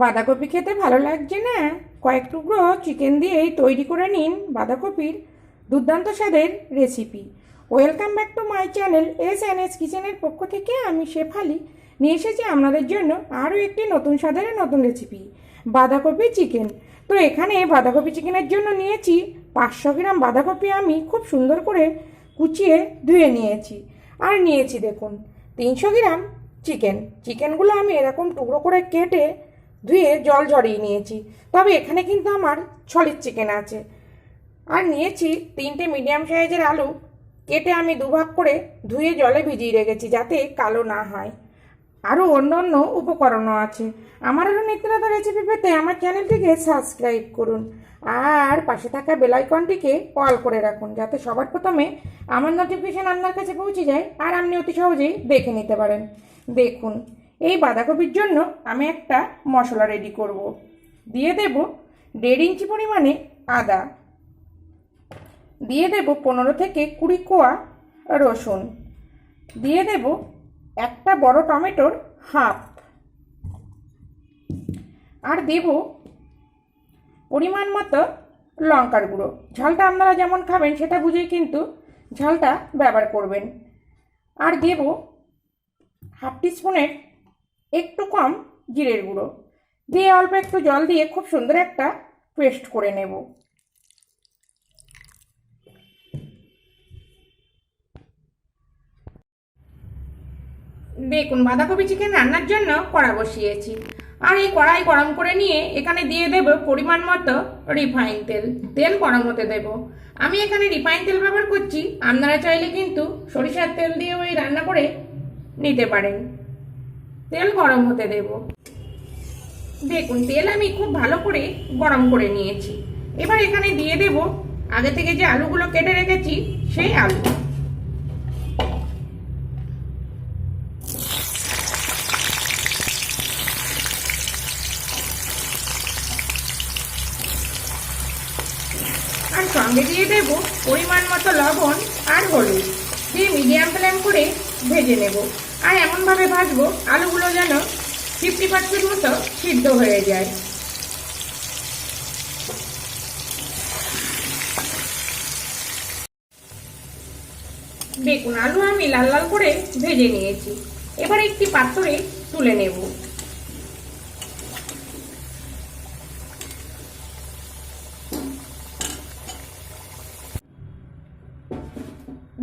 বাঁধাকপি খেতে ভালো লাগছে না? কয়েক টুকরো চিকেন দিয়েই তৈরি করে নিন বাঁধাকপির দুর্দান্ত স্বাদের recipe welcome back to my channel S N S কিচেনের পক্ষ থেকে আমি শেফালি। নিয়ে এসেছি আপনাদের জন্য আরও একটি নতুন স্বাদের নতুন রেসিপি বাঁধাকপি চিকেন তো এখানে বাঁধাকপি চিকেনের জন্য নিয়েছি পাঁচশো গ্রাম বাঁধাকপি আমি খুব সুন্দর করে কুচিয়ে ধুয়ে নিয়েছি। আর নিয়েছি দেখুন, তিনশো গ্রাম চিকেন চিকেনগুলো আমি এরকম টুকরো করে কেটে ধুয়ে জল ঝরিয়ে নিয়েছি। তবে এখানে কিন্তু আমার ছলির চিকেন আছে। আর নিয়েছি তিনটে মিডিয়াম সাইজের আলু। কেটে আমি দুভাগ করে ধুয়ে জলে ভিজিয়ে রেখেছি যাতে কালো না হয়। আরও অন্য অন্য উপকরণও আছে। আমার আরও নিত্য নতুন রেসিপি পেতে আমার চ্যানেলটিকে সাবস্ক্রাইব করুন। আর পাশে থাকা বেলাইকনটিকে অল করে রাখুন, যাতে সবার প্রথমে আমার নোটিফিকেশান আপনার কাছে পৌঁছে যায় আর আপনি অতি সহজেই দেখে নিতে পারেন। দেখুন এই বাঁধাকপির জন্য আমি একটা মশলা রেডি করব। দিয়ে দেব দেড় ইঞ্চি পরিমাণে আদা। দিয়ে দেব পনেরো থেকে কুড়ি কোয়া রসুন। দিয়ে দেব একটা বড় টমেটোর হাফ। আর দেব পরিমাণ মতো লঙ্কার গুঁড়ো। ঝালটা আপনারা যেমন খাবেন সেটা বুঝেই কিন্তু ঝালটা ব্যবহার করবেন। আর দেব হাফ টিস্পুনের একটু কম জিরের গুঁড়ো। দিয়ে অল্প একটু জল দিয়ে খুব সুন্দর একটা পেস্ট করে নেব। দেখুন, বাঁধাকপি চিকেন রান্নার জন্য কড়া বসিয়েছি। আর এই কড়াই গরম করে নিয়ে এখানে দিয়ে দেব পরিমাণ মতো রিফাইন তেল। তেল গরম হতে দেব। আমি এখানে রিফাইন তেল ব্যবহার করছি। আপনারা চাইলে কিন্তু সরিষার তেল দিয়ে ওই রান্না করে নিতে পারেন। তেল গরম হতে দেব। দেখুন, তেল আমি খুব ভালো করে গরম করে নিয়েছি। এবার এখানে দিয়ে দেব, আগে থেকে যে আলুগুলো কেটে রেখেছি, সেই আলু। আর সঙ্গে দিয়ে দেব পরিমাণ মতো লবণ আর হলুদ। দিয়ে মিডিয়াম ফ্লেম করে ভেজে নেব। আর এমনভাবে ভাজবো, আলুগুলো যেন ফিফটি পার্সেন্ট মতো সিদ্ধ হয়ে যায়। বেগুন আলু আমি লাল লাল করে ভেজে নিয়েছি। এবার একটি পাত্রে তুলে নেব।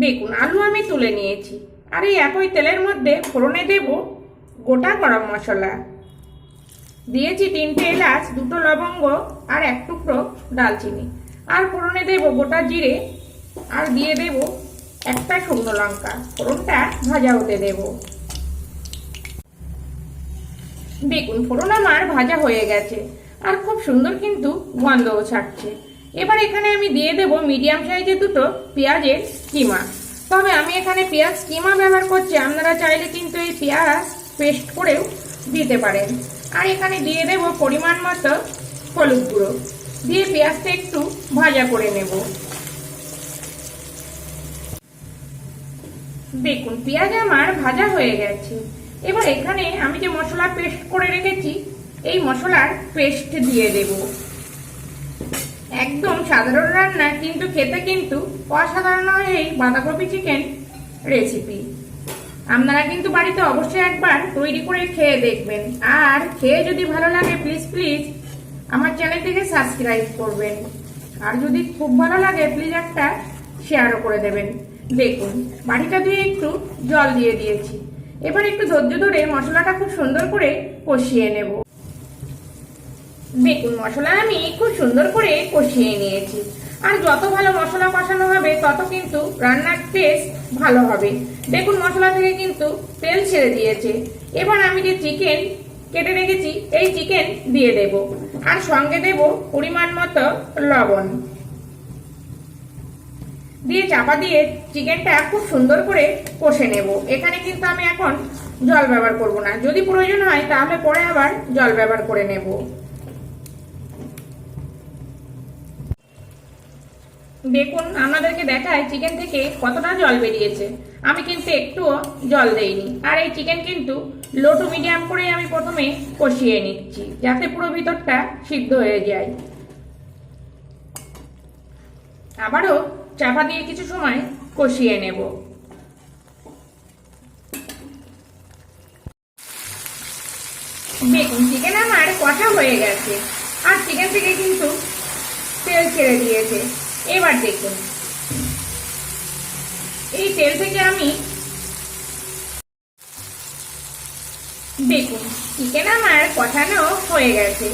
বেগুন আলু আমি তুলে নিয়েছি। আর এই একই তেলের মধ্যে ফোড়নে দেব গোটা গরম মশলা। দিয়েছি তিনটে এলাচ, দুটো লবঙ্গ আর এক টুকরো ডালচিনি। আর ফোড়নে দেব গোটা জিরে আর দিয়ে দেব একটা শুকনো লঙ্কা। ফোড়নটা ভাজা হতে দেব। দেখুন, ফোড়ন আমার ভাজা হয়ে গেছে আর খুব সুন্দর কিন্তু গন্ধও ছাড়ছে। এবার এখানে আমি দিয়ে দেব মিডিয়াম সাইজের দুটো পেঁয়াজের কিমা। তবে আমি এখানে পেঁয়াজ কিমা ব্যবহার করছি, আপনারা চাইলে কিন্তু এই পেঁয়াজ পেস্ট করেও দিতে পারেন। আর এখানে দিয়ে দেব পরিমাণ মতো হলুদ গুঁড়ো। দিয়ে পেঁয়াজটা একটু ভাজা করে নেব। দেখুন, পেঁয়াজ আমার ভাজা হয়ে গেছে। এবার এখানে আমি যে মশলা পেস্ট করে রেখেছি, এই মশলার পেস্ট দিয়ে দেব। একদম সাধারণ রান্না, কিন্তু খেতে কিন্তু অসাধারণ এই বাঁধাকপি চিকেন রেসিপি আপনারা কিন্তু বাড়িতে অবশ্যই একবার তৈরি করে খেয়ে দেখবেন। আর খেয়ে যদি ভালো লাগে প্লিজ প্লিজ আমার চ্যানেলটিকে সাবস্ক্রাইব করবেন। আর যদি খুব ভালো লাগে প্লিজ একটা শেয়ারও করে দেবেন। দেখুন, বাড়িটা দিয়ে একটু জল দিয়ে দিয়েছি। এবার একটু ধৈর্য ধরে মশলাটা খুব সুন্দর করে কষিয়ে নেব। দেখুন মশলা আমি খুব সুন্দর করে কষিয়ে নিয়েছি। আর যত ভালো মশলা কষানো হবে, তত কিন্তু রান্নার টেস্ট ভালো হবে। দেখুন মশলা থেকে কিন্তু তেল ছেড়ে দিয়েছে। এবার আমি যে চিকেন কেটে রেখেছি, এই চিকেন দিয়ে দেব। আর সঙ্গে দেব পরিমাণ মতো লবণ। দিয়ে চাপা দিয়ে চিকেনটা খুব সুন্দর করে কষে নেব। এখানে কিন্তু আমি এখন জল ব্যবহার করব না। যদি প্রয়োজন হয়, তাহলে পরে আবার জল ব্যবহার করে নেব। দেখুন, আপনাদেরকে দেখায় চিকেন থেকে কতটা জল বেরিয়েছে। আমি কিন্তু একটুও জল দেইনি। আর এই চিকেন কিন্তু লো টু মিডিয়াম করে আমি প্রথমে কষিয়ে নিচ্ছি, যাতে পুরো ভিতরটা সিদ্ধ হয়ে যায়। আবারও চাপা দিয়ে কিছু সময় কষিয়ে নেব। দেখুন চিকেন আমার কষা হয়ে গেছে। আর চিকেন থেকে কিন্তু তেল ছেড়ে দিয়েছে। এবার দেখুন। এই তেল থেকে আমি দেখুন, চিকেন আমার কষানো হয়ে গেছে।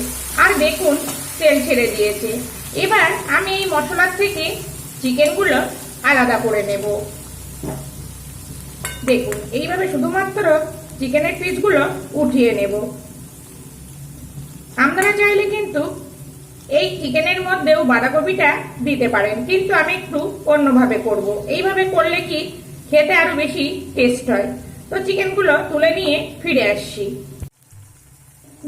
আর দেখুন, তেল ছেড়ে দিয়েছে। এবার আমি এই মশলার থেকে চিকেনগুলো আলাদা করে নেব। দেখুন, এইভাবে শুধুমাত্র চিকেনের পিসগুলো উঠিয়ে নেব। আপনারা চাইলে কিন্তু এই চিকেনের মধ্যেও বাঁধাকপিটা দিতে পারেন, কিন্তু আমি একটু অন্যভাবে করব। এইভাবে করলে কি খেতে আরও বেশি টেস্ট হয়? তো চিকেনগুলো তুলে নিয়ে ফিরে আসছি।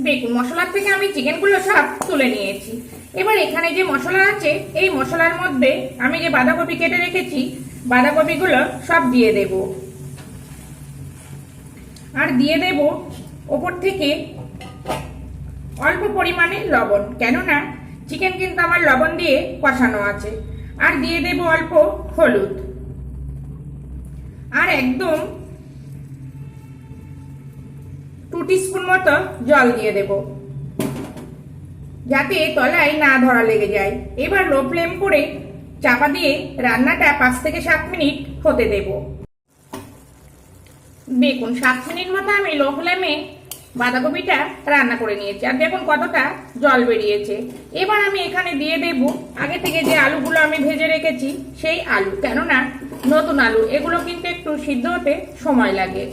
দেখুন মশলার থেকে আমি চিকেনগুলো সব তুলে নিয়েছি। এবার এখানে যে মশলা আছে, এই মশলার মধ্যে আমি যে বাঁধাকপি কেটে রেখেছি, বাঁধাকপিগুলো সব দিয়ে দেব। আর দিয়ে দেব ওপর থেকে অল্প পরিমাণে লবণ, কেননা চিকেন কিন্তু আমার লবণ দিয়ে কষানো আছে। আর দিয়ে দেব অল্প হলুদ। আর একদম টু স্পুন মতো জল দিয়ে দেব। যাতে তলায় না ধরা লেগে যায়। এবার লো ফ্লেম করে চাপা দিয়ে রান্নাটা পাঁচ থেকে সাত মিনিট হতে দেব। দেখুন, সাত মিনিট মতো আমি লো ফ্লেমে বাঁধাকপিটা রান্না করে নিয়েছি। আর দেখুন কতটা জল বেরিয়েছে। এবার আমি এখানে দিয়ে দেব আগে থেকে যে আলুগুলো আমি ভেজে রেখেছি, সেই আলু। কেননা নতুন আলু, এগুলো কিন্তু একটু সিদ্ধ হতে সময় লাগে।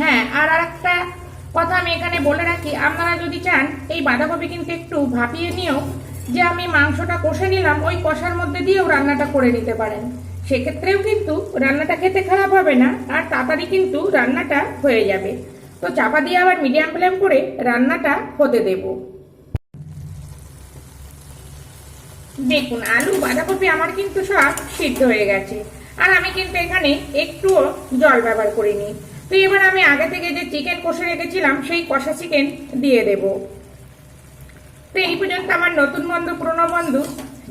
হ্যাঁ আর একটা কথা আমি এখানে বলে রাখি, আপনারা যদি চান, এই বাঁধাকপি কিন্তু একটু ভাপিয়ে নিয়েও যে আমি মাংসটা কষে নিলাম, ওই কষার মধ্যে দিয়েও রান্নাটা করে নিতে পারেন। সেক্ষেত্রেও কিন্তু রান্নাটা খেতে খারাপ হবে না, আর তাড়াতাড়ি কিন্তু রান্নাটা হয়ে যাবে। তো চাপা দিয়ে আবার মিডিয়াম ফ্লেম করে রান্নাটা হতে দেব। দেখুন, আলু, বাঁধাকপি আমার কিন্তু সব সিদ্ধ হয়ে গেছে। আর আমি কিন্তু এখানে একটুও জল ব্যবহার করিনি। তো এবার আমি আগে থেকে যে চিকেন কষে রেখেছিলাম, সেই কষা চিকেন দিয়ে দেব। তো এই পর্যন্ত আমার নতুন বন্ধু, পুরনো বন্ধু,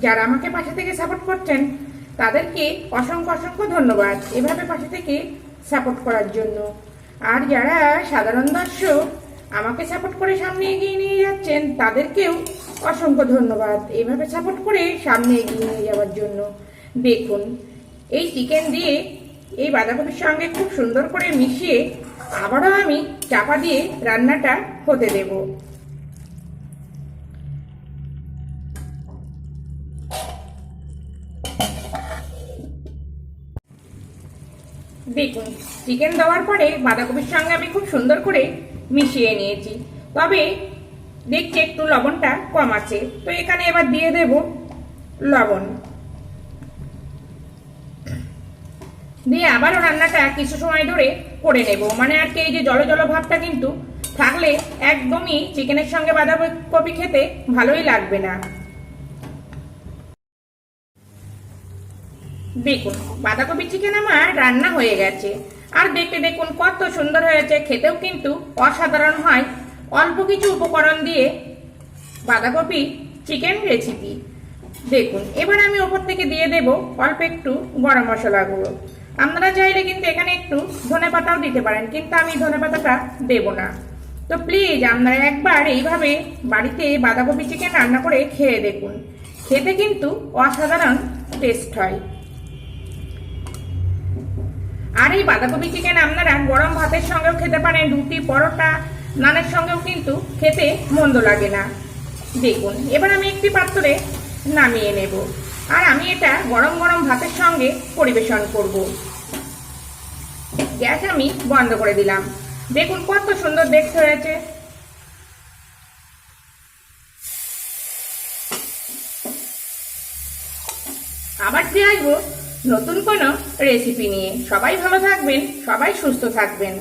যারা আমাকে পাশে থেকে সাপোর্ট করছেন, তাদেরকে অসংখ্য অসংখ্য ধন্যবাদ এভাবে পাশে থেকে সাপোর্ট করার জন্য। আর যারা সাধারণ দর্শক আমাকে সাপোর্ট করে সামনে এগিয়ে নিয়ে যাচ্ছেন, তাদেরকেও অসংখ্য ধন্যবাদ। এইভাবে সাপোর্ট করে সামনে এগিয়ে নিয়ে যাওয়ার জন্য। দেখুন, এই চিকেন দিয়ে এই বাঁধাকপির সঙ্গে খুব সুন্দর করে মিশিয়ে আবারও আমি চাপা দিয়ে রান্নাটা হতে দেব। দেখুন চিকেন দেওয়ার পরে বাঁধাকপির সঙ্গে আমি খুব সুন্দর করে মিশিয়ে নিয়েছি। তবে দেখছি একটু লবণটা কম আছে। তো এখানে এবার দিয়ে দেব লবণ। দিয়ে আবারও রান্নাটা কিছু সময় ধরে করে নেব। মানে আর কি এই যে জল জল ভাবটা কিন্তু থাকলে একদমই চিকেনের সঙ্গে বাঁধাকপি খেতে ভালোই লাগবে না। দেখুন, বাঁধাকপি চিকেন আমার রান্না হয়ে গেছে। আর দেখতে দেখুন, কত সুন্দর হয়েছে, খেতেও কিন্তু অসাধারণ হয়। অল্প কিছু উপকরণ দিয়ে বাঁধাকপি চিকেন রেসিপি দেখুন, এবার আমি ওপর থেকে দিয়ে দেব অল্প একটু গরম মশলা গুঁড়ো আপনারা চাইলে কিন্তু এখানে একটু ধনে পাতাও দিতে পারেন, কিন্তু আমি ধনে পাতাটা দেব না। তো প্লিজ আপনারা একবার এইভাবে বাড়িতে বাঁধাকপি চিকেন রান্না করে খেয়ে দেখুন। খেতে কিন্তু অসাধারণ টেস্ট হয়। আর এই বাঁধাকপি চিকেন আপনারা গরম ভাতের সঙ্গেও খেতে পারেন, রুটি, পরোটা, নানের সঙ্গেও কিন্তু খেতে মন্দ লাগে না। দেখুন, এবার আমি একটি পাত্রে নামিয়ে নেব। আর আমি এটা গরম গরম ভাতের সঙ্গে পরিবেশন করব। গ্যাস আমি বন্ধ করে দিলাম। দেখুন, কত সুন্দর দেখতে হয়েছে। আবার ফিরে আসব। নতুন কোনো রেসিপি নিয়ে সবাই ভালো থাকবেন সবাই সুস্থ থাকবেন।